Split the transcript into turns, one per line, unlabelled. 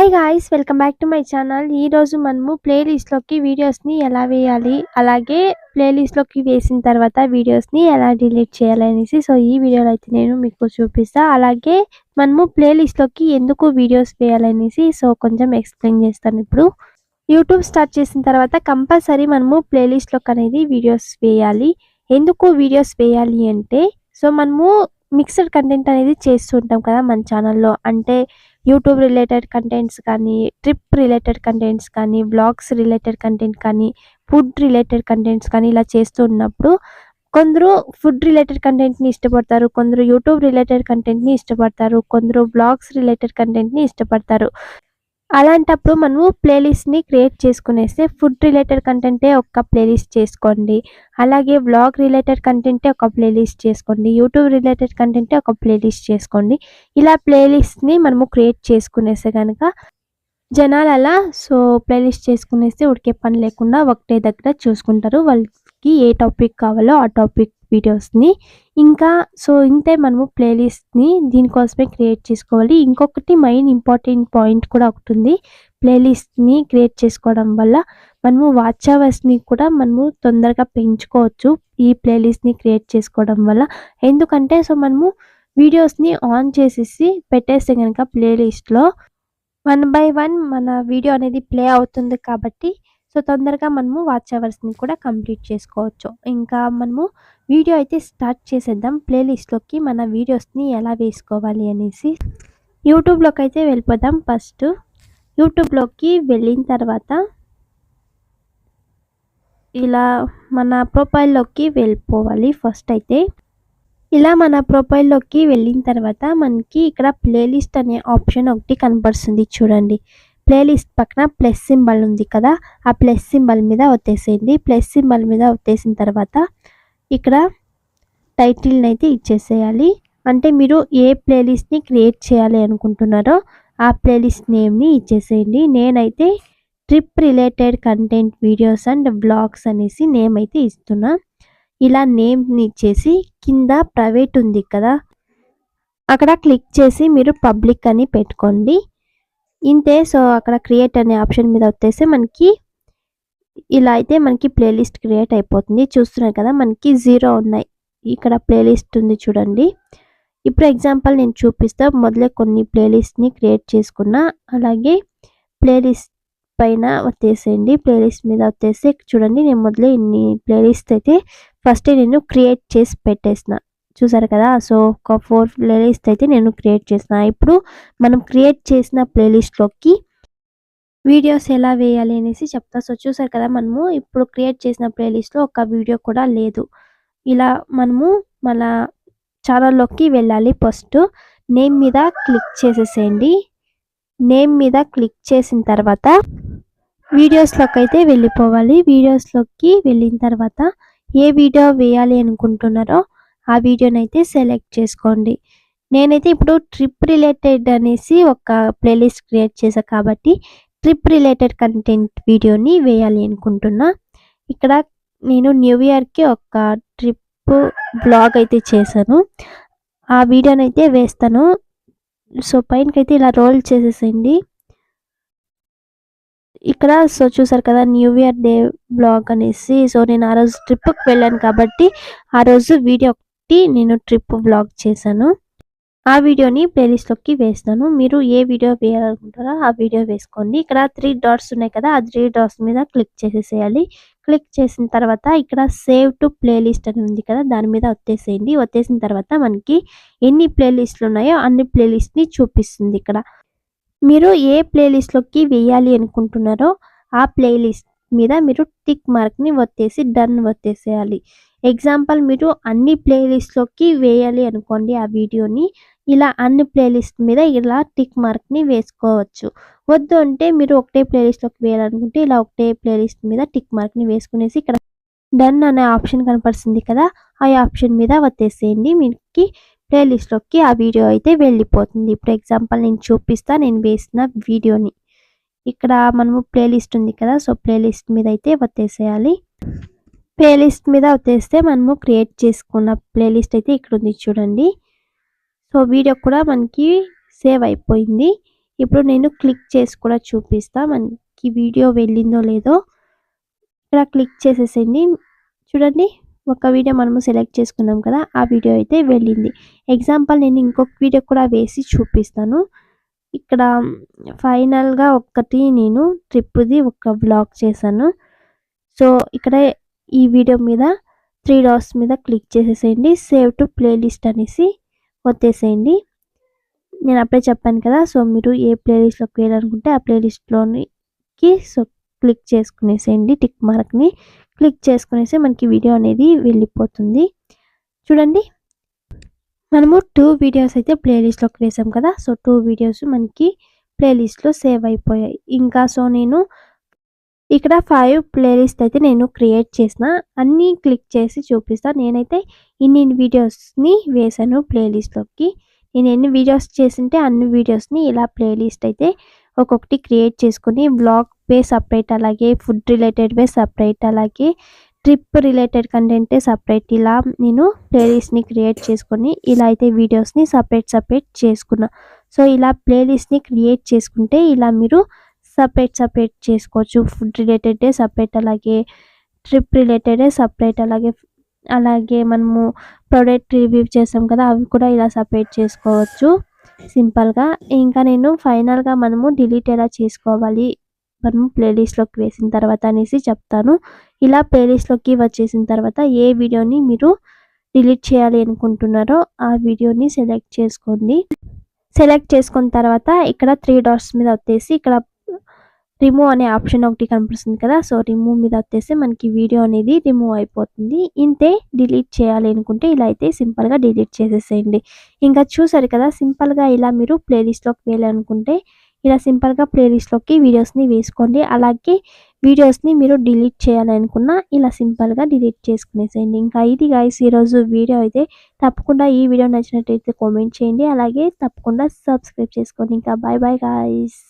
Hi guys welcome back to my channel ఈ రోజు మనము ప్లేలిస్ట్లోకి వీడియోస్ని ఎలా వేయాలి అలాగే ప్లేలిస్ట్లోకి వేసిన తర్వాత వీడియోస్ని ఎలా డిలీట్ చేయాలి అనేసి సో ఈ వీడియోలో అయితే నేను మీకు చూపిస్తా. అలాగే మనము ప్లేలిస్ట్లోకి ఎందుకు వీడియోస్ వేయాలనేసి సో కొంచెం ఎక్స్ప్లెయిన్ చేస్తాను ఇప్పుడు. యూట్యూబ్ స్టార్ట్ చేసిన తర్వాత కంపల్సరీ మనము ప్లేలిస్ట్లోకి అనేది వీడియోస్ వేయాలి. ఎందుకు వీడియోస్ వేయాలి అంటే సో మనము మిక్స్డ్ కంటెంట్ అనేది చేస్తుంటాం కదా మన ఛానల్లో. అంటే యూట్యూబ్ రిలేటెడ్ కంటెంట్స్ కానీ ట్రిప్ రిలేటెడ్ కంటెంట్స్ కానీ బ్లాగ్స్ రిలేటెడ్ కంటెంట్ కానీ ఫుడ్ రిలేటెడ్ కంటెంట్స్ కానీ ఇలా చేస్తూ ఉన్నప్పుడు కొందరు ఫుడ్ రిలేటెడ్ కంటెంట్ని ఇష్టపడతారు కొందరు యూట్యూబ్ రిలేటెడ్ కంటెంట్ని ఇష్టపడతారు కొందరు బ్లాగ్స్ రిలేటెడ్ కంటెంట్ని ఇష్టపడతారు. అలాంటప్పుడు మనము ప్లేలిస్ట్ని క్రియేట్ చేసుకునేస్తే ఫుడ్ రిలేటెడ్ కంటెంటే ఒక ప్లేలిస్ట్ చేసుకోండి. అలాగే బ్లాగ్ రిలేటెడ్ కంటెంటే ఒక ప్లేలిస్ట్ చేసుకోండి. యూట్యూబ్ రిలేటెడ్ కంటెంటే ఒక ప్లేలిస్ట్ చేసుకోండి. ఇలా ప్లేలిస్ట్ని మనము క్రియేట్ చేసుకునేస్తే కనుక జనాలు అలా సో ప్లేలిస్ట్ చేసుకునేస్తే ఉడికే పని లేకుండా ఒకటే దగ్గర చూసుకుంటారు. వాళ్ళకి ఏ టాపిక్ కావాలో ఆ టాపిక్ వీడియోస్ని ఇంకా సో ఇంతే మనము ప్లేలిస్ట్ని దీనికోసమే క్రియేట్ చేసుకోవాలి. ఇంకొకటి మెయిన్ ఇంపార్టెంట్ పాయింట్ కూడా ఒకటి ఉంది. ప్లేలిస్ట్ని క్రియేట్ చేసుకోవడం వల్ల మనము వాచ్ అవర్స్ని కూడా మనము తొందరగా పెంచుకోవచ్చు ఈ ప్లేలిస్ట్ని క్రియేట్ చేసుకోవడం వల్ల. ఎందుకంటే సో మనము వీడియోస్ని ఆన్ చేసేసి పెట్టేస్తే కనుక ప్లేలిస్ట్లో వన్ బై వన్ మన వీడియో అనేది ప్లే అవుతుంది కాబట్టి సో తొందరగా మనము వాచ్ అవర్స్ని కూడా కంప్లీట్ చేసుకోవచ్చు. ఇంకా మనము వీడియో అయితే స్టార్ట్ చేసేద్దాం. ప్లేలిస్ట్లోకి మన వీడియోస్ని ఎలా వేసుకోవాలి అనేసి యూట్యూబ్లోకి అయితే వెళ్ళిపోదాం ఫస్ట్. యూట్యూబ్లోకి వెళ్ళిన తర్వాత ఇలా మన ప్రొఫైల్లోకి వెళ్ళిపోవాలి ఫస్ట్ అయితే. ఇలా మన ప్రొఫైల్లోకి వెళ్ళిన తర్వాత మనకి ఇక్కడ ప్లేలిస్ట్ అనే ఆప్షన్ ఒకటి కనపడుతుంది చూడండి. ప్లేలిస్ట్ పక్కన ప్లస్ సింబల్ ఉంది కదా ఆ ప్లస్ సింబల్ మీద వచ్చేసేయండి ప్లస్ సింబల్ మీద వచ్చేసిన తర్వాత ఇక్కడ టైటిల్ని అయితే ఇచ్చేసేయాలి. అంటే మీరు ఏ ప్లేలిస్ట్ని క్రియేట్ చేయాలి అనుకుంటున్నారో ఆ ప్లేలిస్ట్ నేమ్ని ఇచ్చేసేయండి. నేనైతే trip related content videos and blogs అనేసి నేమ్ అయితే ఇస్తున్నా. ఇలా నేమ్ని ఇచ్చేసి కింద ప్రైవేట్ ఉంది కదా. అక్కడ క్లిక్ చేసి మీరు పబ్లిక్ అని పెట్టుకోండి. ఇంతే సో అక్కడ క్రియేట్ అనే ఆప్షన్ మీద వచ్చేసి మనకి ఇలా అయితే మనకి ప్లేలిస్ట్ క్రియేట్ అయిపోతుంది. చూస్తున్నారు కదా మనకి జీరో ఉన్నాయి. ఇక్కడ ప్లేలిస్ట్ ఉంది చూడండి. ఇప్పుడు ఎగ్జాంపుల్ నేను చూపిస్తా. మొదలే కొన్ని ప్లేలిస్ట్ని క్రియేట్ చేసుకున్నా. అలాగే ప్లేలిస్ట్ పైన వచ్చేసేయండి. ప్లేలిస్ట్ మీద వచ్చేసి చూడండి నేను మొదలే ఇన్ని ప్లేలిస్ట్ అయితే ఫస్ట్ నేను క్రియేట్ చేసి పెట్టేసిన. చూసారు కదా? సో ఒక ఫోర్ ప్లేలిస్ట్ అయితే నేను క్రియేట్ చేసిన. ఇప్పుడు మనం క్రియేట్ చేసిన ప్లేలిస్ట్లోకి వీడియోస్ ఎలా వేయాలి అనేసి చెప్తా. సో చూసారు కదా? మనము ఇప్పుడు క్రియేట్ చేసిన ప్లేలిస్ట్లో ఒక వీడియో కూడా లేదు. ఇలా మనము మన ఛానల్లోకి వెళ్ళాలి ఫస్ట్. నేమ్ మీద క్లిక్ చేసేసేయండి. నేమ్ మీద క్లిక్ చేసిన తర్వాత వీడియోస్లోకి అయితే వెళ్ళిపోవాలి. వీడియోస్లోకి వెళ్ళిన తర్వాత ఏ వీడియో వేయాలి అనుకుంటున్నారో ఆ వీడియోని అయితే సెలెక్ట్ చేసుకోండి. నేనైతే ఇప్పుడు ట్రిప్ రిలేటెడ్ అనేసి ఒక ప్లేలిస్ట్ క్రియేట్ చేశాను కాబట్టి ట్రిప్ రిలేటెడ్ కంటెంట్ వీడియోని వేయాలి అనుకుంటున్నా. ఇక్కడ నేను న్యూ ఇయర్కి ఒక ట్రిప్ బ్లాగ్ అయితే చేశాను. ఆ వీడియోని అయితే వేస్తాను. సో పైనకైతే ఇలా రోల్ చేసేసేయండి. ఇక్కడ సో చూసారు కదా న్యూ ఇయర్ డే బ్లాగ్ అనేసి సో నేను ఆ రోజు ట్రిప్కి వెళ్ళాను కాబట్టి ఆ రోజు వీడియో ఒకటి నేను ట్రిప్ బ్లాగ్ చేశాను. ఆ వీడియోని ప్లేలిస్ట్లోకి వేస్తాను. మీరు ఏ వీడియో వేయాలనుకుంటారో ఆ వీడియో వేసుకోండి. ఇక్కడ త్రీ డాట్స్ ఉన్నాయి కదా ఆ త్రీ డాట్స్ మీద క్లిక్ చేసేసేయాలి. క్లిక్ చేసిన తర్వాత ఇక్కడ సేవ్ టు ప్లేలిస్ట్ అని ఉంది కదా దాని మీద వచ్చేసేయండి వచ్చేసిన తర్వాత మనకి ఎన్ని ప్లేలిస్ట్లు ఉన్నాయో అన్ని ప్లేలిస్ట్ని చూపిస్తుంది ఇక్కడ. మీరు ఏ ప్లేలిస్ట్లోకి వేయాలి అనుకుంటున్నారో ఆ ప్లేలిస్ట్ మీద మీరు టిక్ మార్క్ని వచ్చేసి డన్ వచ్చేసేయాలి ఎగ్జాంపుల్ మీరు అన్ని ప్లేలిస్ట్లోకి వేయాలి అనుకోండి ఆ వీడియోని ఇలా అన్ని ప్లేలిస్ట్ మీద ఇలా టిక్ మార్క్ని వేసుకోవచ్చు. వద్దు అంటే మీరు ఒకటే ప్లేలిస్ట్లోకి వేయాలనుకుంటే ఇలా ఒకటే ప్లేలిస్ట్ మీద టిక్ మార్క్ని వేసుకునేసి ఇక్కడ డన్ అనే ఆప్షన్ కనపడుతుంది కదా ఆ ఆప్షన్ మీద వచ్చేసేయండి మీకు ప్లేలిస్ట్లోకి ఆ వీడియో అయితే వెళ్ళిపోతుంది. ఇప్పుడు ఎగ్జాంపుల్ నేను చూపిస్తా నేను వేసిన వీడియోని. ఇక్కడ మనము ప్లేలిస్ట్ ఉంది కదా సో ప్లేలిస్ట్ మీద అయితే వచ్చేసేయాలి ప్లేలిస్ట్ మీద వచ్చేస్తే మనము క్రియేట్ చేసుకున్న ప్లేలిస్ట్ అయితే ఇక్కడ ఉంది చూడండి. సో వీడియో కూడా మనకి సేవ్ అయిపోయింది. ఇప్పుడు నేను క్లిక్ చేసి కూడా చూపిస్తా మనకి వీడియో వెళ్ళిందో లేదో. ఇక్కడ క్లిక్ చేసేసేయండి. చూడండి ఒక వీడియో మనము సెలెక్ట్ చేసుకున్నాం కదా ఆ వీడియో అయితే వెళ్ళింది. ఎగ్జాంపుల్ నేను ఇంకొక వీడియో కూడా వేసి చూపిస్తాను. ఇక్కడ ఫైనల్గా ఒక్కటి నేను ట్రిప్ది ఒక బ్లాగ్ చేశాను. సో ఇక్కడ ఈ వీడియో మీద త్రీ డాట్స్ మీద క్లిక్ చేసేసేయండి. సేవ్ టు ప్లేలిస్ట్ అనేసి వచ్చేసేయండి నేను అప్పుడే చెప్పాను కదా సో మీరు ఏ ప్లేలిస్ట్లోకి వెళ్ళాలనుకుంటే ఆ ప్లేలిస్ట్లోనికి సో క్లిక్ చేసుకునేసేయండి టిక్ మార్క్ని క్లిక్ చేసుకునేసి మనకి వీడియో అనేది వెళ్ళిపోతుంది. చూడండి మనము టూ వీడియోస్ అయితే ప్లేలిస్ట్లోకి వేసాం కదా సో టూ వీడియోస్ మనకి ప్లేలిస్ట్లో సేవ్ అయిపోయాయి. ఇంకా సో నేను ఇక్కడ ఫైవ్ ప్లేలిస్ట్ అయితే నేను క్రియేట్ చేసిన అన్నీ క్లిక్ చేసి చూపిస్తాను నేనైతే ఇన్ని వీడియోస్ని వేసాను ప్లేలిస్ట్లోకి. నేను ఎన్ని వీడియోస్ చేసింటే అన్ని వీడియోస్ని ఇలా ప్లేలిస్ట్ అయితే ఒక్కొక్కటి క్రియేట్ చేసుకుని బ్లాగ్ వే సపరేట్ అలాగే ఫుడ్ రిలేటెడ్ వే సపరేట్ అలాగే ట్రిప్ రిలేటెడ్ కంటెంటే సపరేట్ ఇలా నేను ప్లేలిస్ట్ని క్రియేట్ చేసుకొని ఇలా అయితే వీడియోస్ని సపరేట్ సపరేట్ చేసుకున్నా. సో ఇలా ప్లేలిస్ట్ని క్రియేట్ చేసుకుంటే ఇలా మీరు సపరేట్ సపరేట్ చేసుకోవచ్చు. ఫుడ్ రిలేటెడ్ సపరేట్ అలాగే ట్రిప్ రిలేటెడ్ సపరేట్ అలాగే అలాగే మనము ప్రోడక్ట్ రివ్యూ చేసాం కదా అవి కూడా ఇలా సపరేట్ చేసుకోవచ్చు. సింపుల్గా. ఇంకా నేను ఫైనల్గా మనము డిలీట్ ఎలా చేసుకోవాలి మనము ప్లేలిస్ట్లోకి వేసిన తర్వాత అనేసి చెప్తాను. ఇలా ప్లేలిస్ట్లోకి వచ్చేసిన తర్వాత ఏ వీడియోని మీరు డిలీట్ చేయాలి అనుకుంటున్నారో ఆ వీడియోని సెలెక్ట్ చేసుకోండి. సెలెక్ట్ చేసుకున్న తర్వాత ఇక్కడ త్రీ డాట్స్ మీద వచ్చేసి ఇక్కడ రిమూవ్ అనే ఆప్షన్ ఒకటి కనిపిస్తుంది కదా సో రిమూవ్ మీద వచ్చేసి మనకి వీడియో అనేది రిమూవ్ అయిపోతుంది. ఇంతే డిలీట్ చేయాలి అనుకుంటే ఇలా అయితే సింపుల్గా డిలీట్ చేసేసేయండి. ఇంకా చూసారు కదా సింపుల్గా ఇలా మీరు ప్లేలిస్ట్లోకి వేయాలనుకుంటే ఇలా సింపుల్గా ప్లేలిస్ట్లోకి వీడియోస్ని వేసుకోండి. అలాగే వీడియోస్ని మీరు డిలీట్ చేయాలనుకున్నా ఇలా సింపుల్గా డిలీట్ చేసుకునేసేయండి. ఇంకా ఇది గాయస్ ఈరోజు వీడియో అయితే తప్పకుండా ఈ వీడియో నచ్చినట్టయితే కామెంట్ చేయండి. అలాగే తప్పకుండా సబ్స్క్రైబ్ చేసుకోండి. ఇంకా బాయ్ బాయ్ గాయస్